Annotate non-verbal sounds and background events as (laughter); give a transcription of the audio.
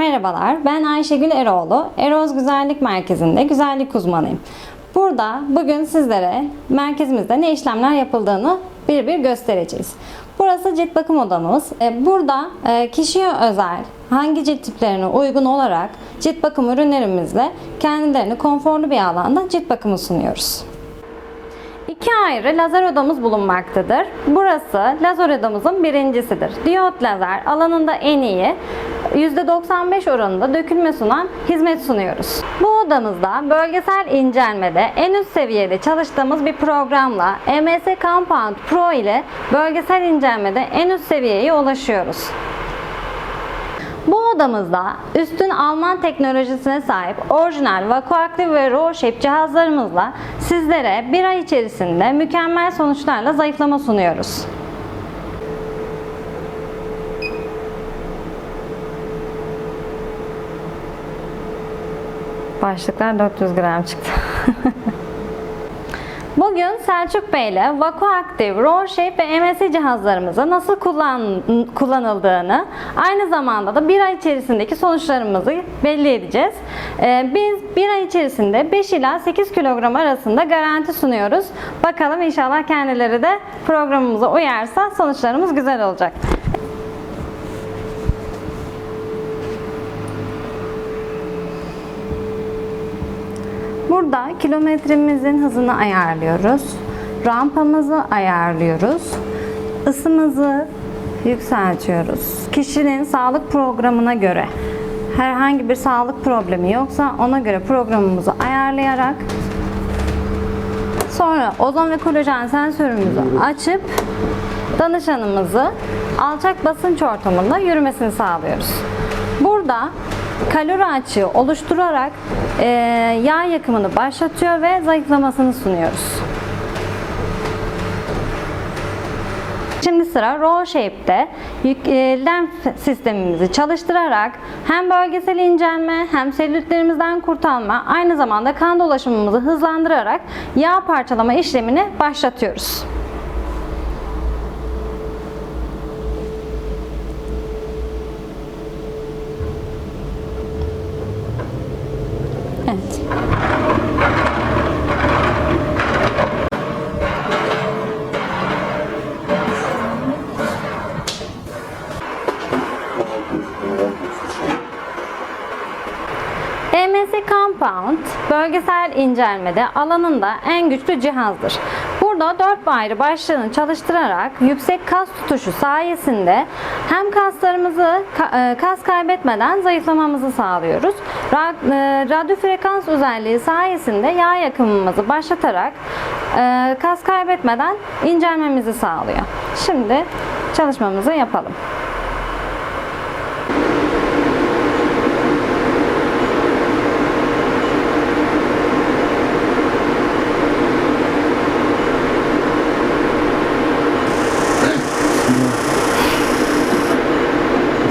Merhabalar, ben Ayşegül Eroğlu. Eroz Güzellik Merkezi'nde güzellik uzmanıyım. Burada bugün sizlere merkezimizde ne işlemler yapıldığını bir bir göstereceğiz. Burası cilt bakım odamız. E, Burada e, kişiye özel hangi cilt tiplerine uygun olarak cilt bakım ürünlerimizle kendilerini konforlu bir alanda cilt bakımı sunuyoruz. İki ayrı lazer odamız bulunmaktadır. Burası lazer odamızın birincisidir. Diyot lazer alanında en iyi %95 oranında dökülme sunan hizmet sunuyoruz. Bu odamızda bölgesel incelmede en üst seviyede çalıştığımız bir programla MS Compound Pro ile bölgesel incelmede en üst seviyeye ulaşıyoruz. Bu odamızda üstün Alman teknolojisine sahip orijinal vakuaktif ve shape cihazlarımızla sizlere bir ay içerisinde mükemmel sonuçlarla zayıflama sunuyoruz. Başlıklar 400 gram çıktı. (laughs) Bugün Selçuk Bey ile VakuActive, Raw Shape ve MSC cihazlarımızı nasıl kullan, kullanıldığını, aynı zamanda da bir ay içerisindeki sonuçlarımızı belli edeceğiz. Ee, biz bir ay içerisinde 5 ila 8 kilogram arasında garanti sunuyoruz. Bakalım inşallah kendileri de programımıza uyarsa sonuçlarımız güzel olacak. Burada kilometremizin hızını ayarlıyoruz. Rampamızı ayarlıyoruz. Isımızı yükseltiyoruz. Kişinin sağlık programına göre herhangi bir sağlık problemi yoksa ona göre programımızı ayarlayarak sonra ozon ve kolajen sensörümüzü açıp danışanımızı alçak basınç ortamında yürümesini sağlıyoruz. Burada kalori açığı oluşturarak e, yağ yakımını başlatıyor ve zayıflamasını sunuyoruz. Şimdi sıra Roll Shape'de lenf sistemimizi çalıştırarak hem bölgesel incelme hem selülitlerimizden kurtulma aynı zamanda kan dolaşımımızı hızlandırarak yağ parçalama işlemini başlatıyoruz. EMS Compound bölgesel incelmede alanında en güçlü cihazdır. Burada dört ayrı başlığını çalıştırarak yüksek kas tutuşu sayesinde hem kaslarımızı ka- e, kas kaybetmeden zayıflamamızı sağlıyoruz. E, radyo frekans özelliği sayesinde yağ yakımımızı başlatarak e, kas kaybetmeden incelmemizi sağlıyor. Şimdi çalışmamızı yapalım.